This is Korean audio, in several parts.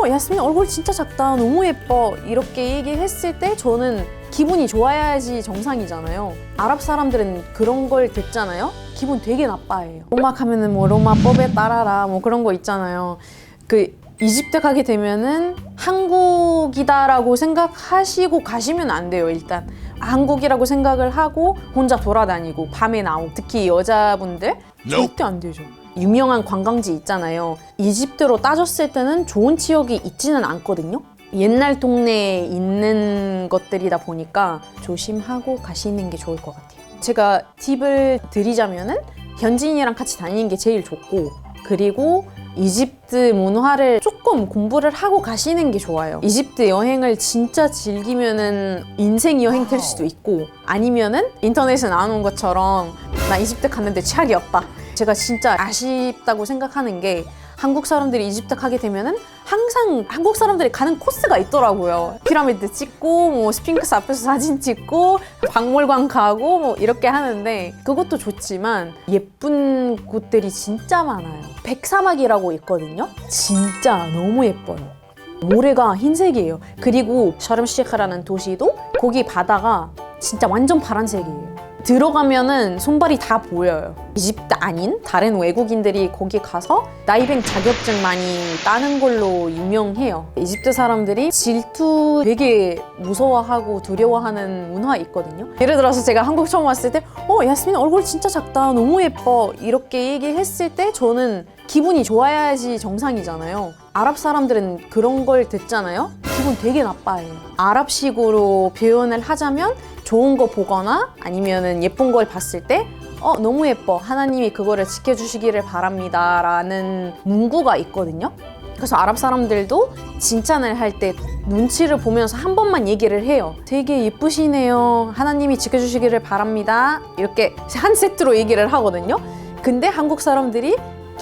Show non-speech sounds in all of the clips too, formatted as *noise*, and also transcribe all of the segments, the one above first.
어 야스민 얼굴 진짜 작다. 너무 예뻐. 이렇게 얘기했을 때 저는 기분이 좋아야지 정상이잖아요. 아랍 사람들은 그런 걸 듣잖아요? 기분 되게 나빠해요. 로마 가면은 뭐 로마법에 따라라 뭐 그런 거 있잖아요. 그 이집트 가게 되면은 한국이다라고 생각하시고 가시면 안 돼요 일단. 한국이라고 생각을 하고 혼자 돌아다니고 밤에 나오고 특히 여자분들 절대 안 되죠 유명한 관광지 있잖아요 이집트로 따졌을 때는 좋은 지역이 있지는 않거든요 옛날 동네에 있는 것들이다 보니까 조심하고 가시는 게 좋을 것 같아요 제가 팁을 드리자면은 현지인이랑 같이 다니는 게 제일 좋고 그리고 이집트 문화를 조금 공부를 하고 가시는 게 좋아요. 이집트 여행을 진짜 즐기면은 인생 여행 될 수도 있고 아니면은 인터넷에 나오는 것처럼 나 이집트 갔는데 최악이 없다. 제가 진짜 아쉽다고 생각하는 게 한국 사람들이 이집트 가게 되면은 항상 한국 사람들이 가는 코스가 있더라고요. 피라미드 찍고 뭐 스핑크스 앞에서 사진 찍고 박물관 가고 뭐 이렇게 하는데 그것도 좋지만 예쁜 곳들이 진짜 많아요. 백사막이라고 있거든요. 진짜 너무 예뻐요. 모래가 흰색이에요. 그리고 샤름시크라는 도시도 거기 바다가 진짜 완전 파란색이에요. 들어가면은 손발이 다 보여요. 이집트 아닌 다른 외국인들이 거기 가서 다이빙 자격증 많이 따는 걸로 유명해요. 이집트 사람들이 질투 되게 무서워하고 두려워하는 문화 있거든요. 예를 들어서 제가 한국 처음 왔을 때, 어, 야스민 얼굴 진짜 작다. 너무 예뻐. 이렇게 얘기했을 때 저는 기분이 좋아야지 정상이잖아요. 아랍 사람들은 그런 걸 듣잖아요. 기분 되게 나빠해요. 아랍식으로 표현을 하자면 좋은 거 보거나 아니면은 예쁜 걸 봤을 때 어, 너무 예뻐. 하나님이 그거를 지켜주시기를 바랍니다. 라는 문구가 있거든요. 그래서 아랍 사람들도 칭찬을 할 때 눈치를 보면서 한 번만 얘기를 해요. 되게 예쁘시네요. 하나님이 지켜주시기를 바랍니다. 이렇게 한 세트로 얘기를 하거든요. 근데 한국 사람들이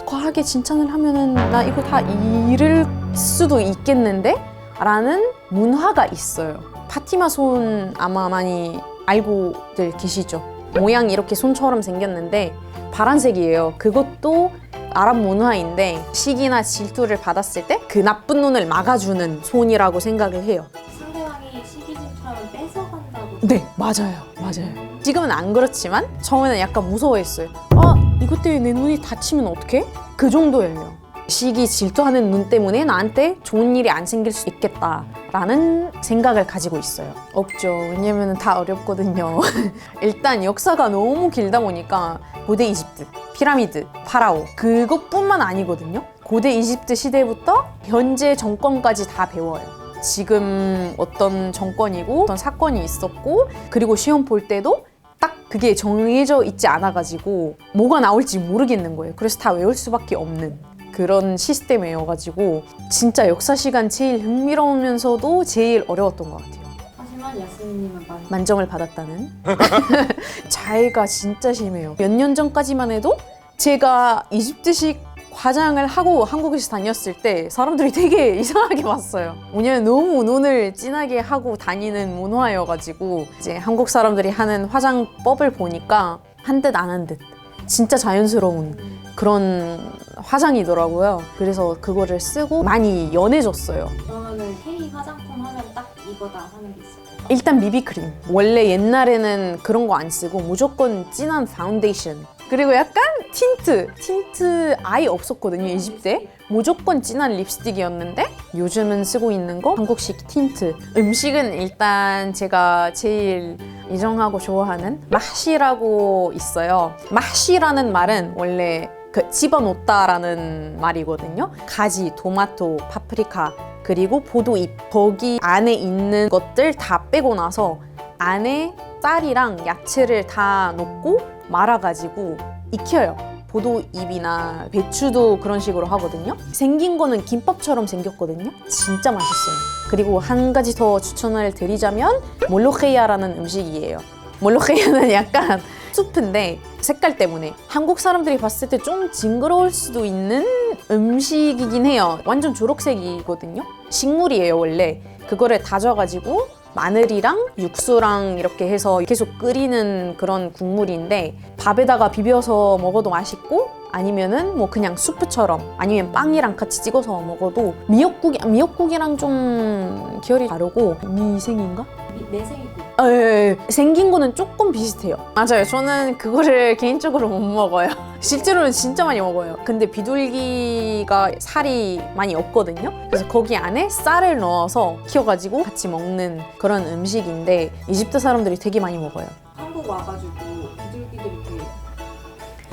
과하게 칭찬을 하면은 나 이거 다 잃을 수도 있겠는데? 라는 문화가 있어요. 파티마 손 아마 많이 알고들 계시죠? 모양이 이렇게 손처럼 생겼는데 파란색이에요. 그것도 아랍 문화인데 시기나 질투를 받았을 때 그 나쁜 눈을 막아주는 손이라고 생각을 해요. 상대방이 시기심처럼 뺏어간다고 네, 맞아요. 맞아요. 지금은 안 그렇지만 처음에는 약간 무서워했어요. 아, 이것 때문에 내 눈이 다치면 어떡해? 그 정도예요. 시기 질투하는 눈 때문에 나한테 좋은 일이 안 생길 수 있겠다라는 생각을 가지고 있어요. 없죠. 왜냐면 다 어렵거든요. *laughs* 일단 역사가 너무 길다 보니까 고대 이집트, 피라미드, 파라오 그것뿐만 아니거든요. 고대 이집트 시대부터 현재 정권까지 다 배워요. 지금 어떤 정권이고 어떤 사건이 있었고 그리고 시험 볼 때도 딱 그게 정해져 있지 않아가지고 뭐가 나올지 모르겠는 거예요. 그래서 다 외울 수밖에 없는 그런 시스템이어가지고 진짜 역사 시간 제일 흥미로우면서도 제일 어려웠던 것 같아요. 하지만 야스민님은 많이 만점을 받았다는 *laughs* 자해가 진짜 심해요. 몇 년 전까지만 해도 제가 이집트식 화장을 하고 한국에서 다녔을 때 사람들이 되게 *laughs* 이상하게 봤어요. 왜냐면 너무 눈을 진하게 하고 다니는 문화여가지고 이제 한국 사람들이 하는 화장법을 보니까 한 듯 안 한 듯. 진짜 자연스러운 그런 화장이더라고요. 그래서 그거를 쓰고 많이 연해졌어요. 그러면은 K 화장품 하면 딱 이거다 하는 게 있어요. 일단 비비크림. 원래 옛날에는 그런 거 안 쓰고 무조건 진한 파운데이션. 그리고 약간 틴트. 틴트 아예 없었거든요, 이집트에. 무조건 진한 립스틱이었는데 요즘은 쓰고 있는 거 한국식 틴트. 음식은 일단 제가 제일 이정하고 좋아하는 마시라고 있어요. 마시라는 말은 원래 그 집어넣다라는 말이거든요. 가지, 토마토, 파프리카, 그리고 포도잎 거기 안에 있는 것들 다 빼고 나서 안에 쌀이랑 야채를 다 넣고 말아가지고 익혀요. 포도잎이나 배추도 그런 식으로 하거든요. 생긴 거는 김밥처럼 생겼거든요. 진짜 맛있어요. 그리고 한 가지 더 추천을 드리자면 몰로케이아라는 음식이에요. 몰로케이아는 약간 *laughs* 수프인데 색깔 때문에 한국 사람들이 봤을 때 좀 징그러울 수도 있는 음식이긴 해요. 완전 초록색이거든요. 식물이에요, 원래. 그거를 다져가지고 마늘이랑 육수랑 이렇게 해서 계속 끓이는 그런 국물인데 밥에다가 비벼서 먹어도 맛있고 아니면은 뭐 그냥 수프처럼 아니면 빵이랑 같이 찍어서 먹어도 미역국 미역국이랑 좀 결이 다르고 미생인가? 미- 내생이고 아, 예, 예. 생긴 거는 조금 비슷해요. 맞아요. 저는 그거를 *laughs* 개인적으로 못 먹어요. 실제로는 진짜 많이 먹어요. 근데 비둘기가 살이 많이 없거든요. 그래서 거기 안에 쌀을 넣어서 키워가지고 같이 먹는 그런 음식인데 이집트 사람들이 되게 많이 먹어요. 한국 와가지고 비둘기들이 이렇게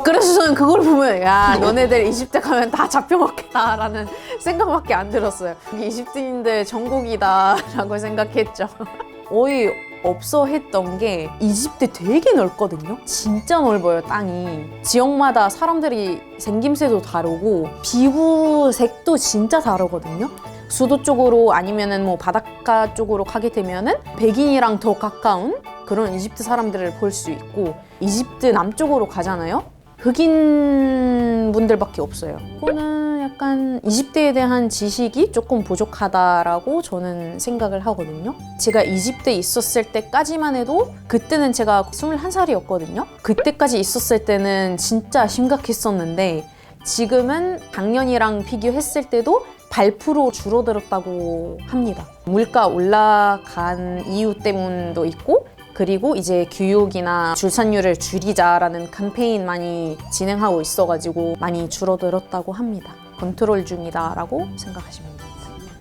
그래서 저는 그걸 보면 야 너네들 이집트 가면 다 잡혀먹겠다라는 *laughs* 생각밖에 안 들었어요. 이게 이집트인들 전국이다라고 생각했죠. *laughs* 어이 없어 했던 게 이집트 되게 넓거든요. 진짜 넓어요 땅이. 지역마다 사람들이 생김새도 다르고 피부색도 진짜 다르거든요. 수도 쪽으로 아니면은 뭐 바닷가 쪽으로 가게 되면은 백인이랑 더 가까운 그런 이집트 사람들을 볼 수 있고 이집트 남쪽으로 가잖아요. 흑인 분들밖에 없어요. 그거는 약간 이집트에 대한 지식이 조금 부족하다라고 저는 생각을 하거든요. 제가 이집트에 있었을 때까지만 해도 그때는 제가 21살이었거든요. 그때까지 있었을 때는 진짜 심각했었는데 지금은 작년이랑 비교했을 때도 발프로 줄어들었다고 합니다. 물가 올라간 이유 때문도 있고 그리고 이제 교육이나 출산율을 줄이자라는 캠페인 많이 진행하고 있어가지고 많이 줄어들었다고 합니다. 컨트롤 중이다라고 생각하시면 돼요.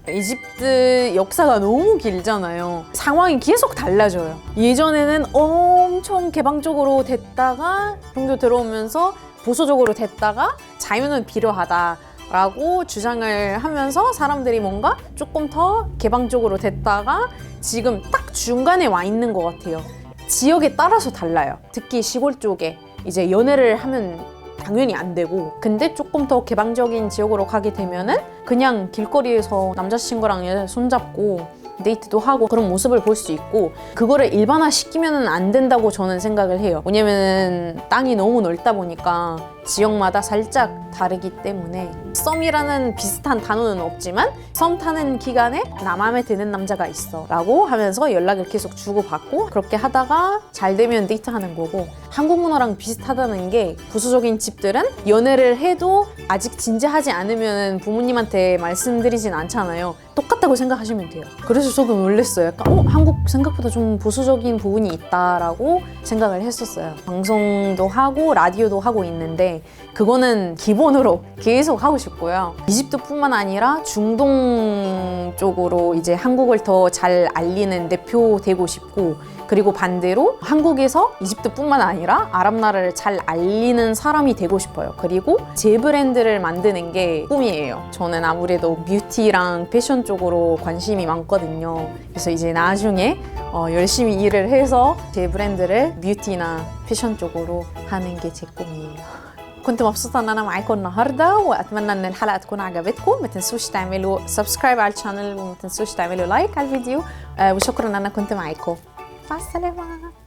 이집트 역사가 너무 길잖아요. 상황이 계속 달라져요. 예전에는 엄청 개방적으로 됐다가 종교 들어오면서 보수적으로 됐다가 자유는 필요하다. 라고 주장을 하면서 사람들이 뭔가 조금 더 개방적으로 됐다가 지금 딱 중간에 와 있는 것 같아요. 지역에 따라서 달라요. 특히 시골 쪽에 이제 연애를 하면 당연히 안 되고 근데 조금 더 개방적인 지역으로 가게 되면은 그냥 길거리에서 남자친구랑 손잡고 데이트도 하고 그런 모습을 볼 수 있고 그거를 일반화 시키면 안 된다고 저는 생각을 해요. 왜냐면 땅이 너무 넓다 보니까 지역마다 살짝 다르기 때문에 썸이라는 비슷한 단어는 없지만 썸 타는 기간에 나 마음에 드는 남자가 있어 라고 하면서 연락을 계속 주고받고 그렇게 하다가 잘 되면 데이트하는 거고 한국 문화랑 비슷하다는 게 부수적인 집들은 연애를 해도 아직 진지하지 않으면 부모님한테 말씀드리진 않잖아요. 똑같다고 생각하시면 돼요. 그래서 저도 놀랬어요. 약간 어? 한국 생각보다 좀 보수적인 부분이 있다라고 생각을 했었어요. 방송도 하고 라디오도 하고 있는데 그거는 기본으로 계속 하고 싶고요. 이집트뿐만 아니라 중동 쪽으로 이제 한국을 더 잘 알리는 대표 되고 싶고 그리고 반대로 한국에서 이집트뿐만 아니라 아랍 나라를 잘 알리는 사람이 되고 싶어요. 그리고 제 브랜드를 만드는 게 꿈이에요. 저는 아무래도 뷰티랑 패션 쪽으로 관심이 많거든요. 그래서 이제 나중에 어, 열심히 일을 해서 제 브랜드를 뷰티나 패션 쪽으로 하는 게 제 꿈이에요. كنت مبسوطة إن أنا معاكم النهاردة وأتمنى إن الحلقة تكون عجبتكم. ما تنسوش تعملوا سبسكرايب على الشانل وما تنسوش تعملوا لايك على الفيديو. آه، وشكرا إن أنا كنت معاكم. مع السلامة.